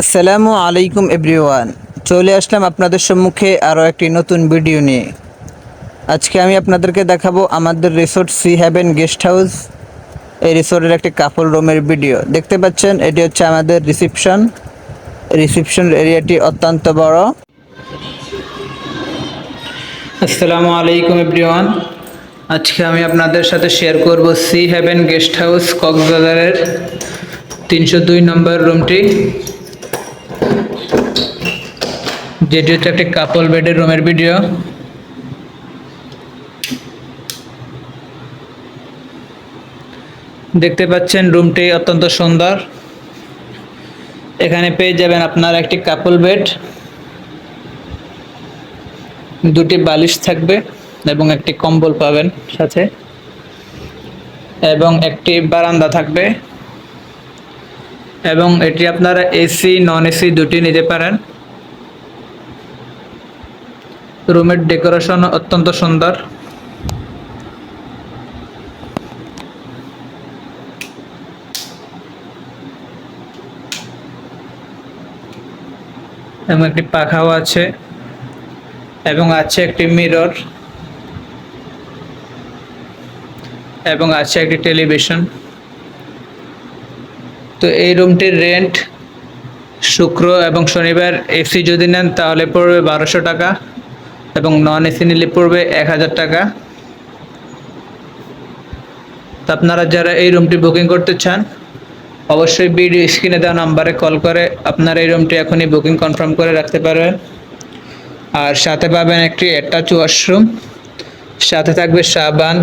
আসসালামু আলাইকুম এভরিওয়ান। চলে আসলাম আপনাদের সম্মুখে আরও একটি নতুন ভিডিও নিয়ে। আজকে আমি আপনাদেরকে দেখাবো আমাদের resort sea haven guest house. এই রিসোর্টের একটি কাপল রুমের ভিডিও। দেখতে পাচ্ছেন, এটি হচ্ছে আমাদের রিসিপশন। রিসিপশন এরিয়াটি অত্যন্ত বড়। আসসালামু আলাইকুম এভরিওয়ান। আজকে আমি আপনাদের সাথে শেয়ার করব সি হ্যাভেন গেস্ট হাউস কক্সবাজারের তিনশো দুই নম্বর রুমটি। যেটি হচ্ছে একটি কাপল বেডের রুমের ভিডিও দেখতে পাচ্ছেন রুমটি অত্যন্ত সুন্দর। এখানে পেয়ে যাবেন আপনার একটি কাপল বেড দুটি বালিশ থাকবে এবং একটি কম্বল পাবেন সাথে, এবং একটি বারান্দা থাকবে। এবং এটি আপনারা এসি নন এসি দুটি নিতে পারেন। রুমের ডেকোরেশন অত্যন্ত সুন্দর। এবং একটি পাখাও আছে এবং আছে একটি মিরর এবং আছে একটি টেলিভিশন। তো এই রুমটির রেন্ট শুক্র এবং শনিবার এসি যদি নেন তাহলে পড়বে বারোশো টাকা। এবং নন এসি নিলে পড়বে এক হাজার টাকা। তো আপনারা যারা এই রুমটি বুকিং করতে চান, অবশ্যই ভিডিও স্ক্রিনে দেওয়া নাম্বারে কল করে আপনারা এই রুমটি এখনই বুকিং কনফার্ম করে রাখতে পারবেন। আর সাথে পাবেন একটি অ্যাটাচ ওয়াশরুম সাথে থাকবে সাবান,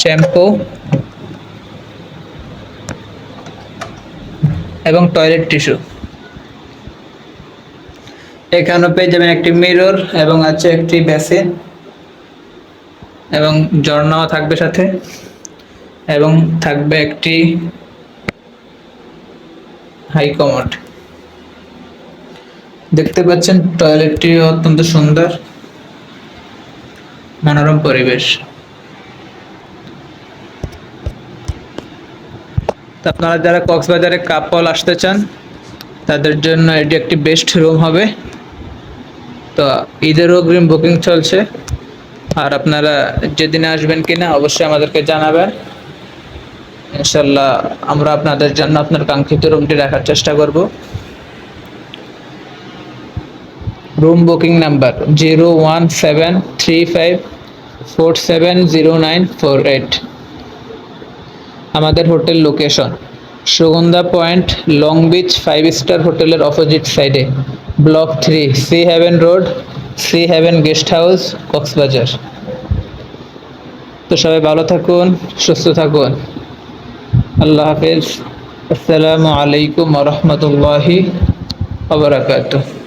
শ্যাম্পু এবং টয়লেট টিস্যু এখানেও পেয়ে যাবেন একটি মিরর এবং আছে একটি বেসিন এবং ঝর্ণাও থাকবে সাথে এবং থাকবে একটি হাই কমোড দেখতে পাচ্ছেন টয়লেটটি অত্যন্ত সুন্দর, মনোরম পরিবেশ। আপনারা যারা কক্সবাজারে কাপল আসতে চান, তাদের জন্য এটি একটি বেস্ট রুম হবে। তো ঈদের অগ্রিম বুকিং চলছে। আর আপনারা যেদিনে আসবেন কিনা অবশ্যই আমাদেরকে জানাবেন। ইনশাল্লাহ আমরা আপনাদের জন্য আপনার কাঙ্ক্ষিত রুমটি রাখার চেষ্টা করব। Room booking number zero one seven three five four seven zero nine four eight আমাদের hotel location Sugandha point long beach five star হোটেলের অপোজিট সাইডে block three, sea haven road, sea haven guest house, Cox's Bazar. তো সবাই ভালো থাকুন, সুস্থ থাকুন। আল্লাহ হাফিজ। আসসালামু আলাইকুম রহমতুল্লাহি আবরাকাতুহ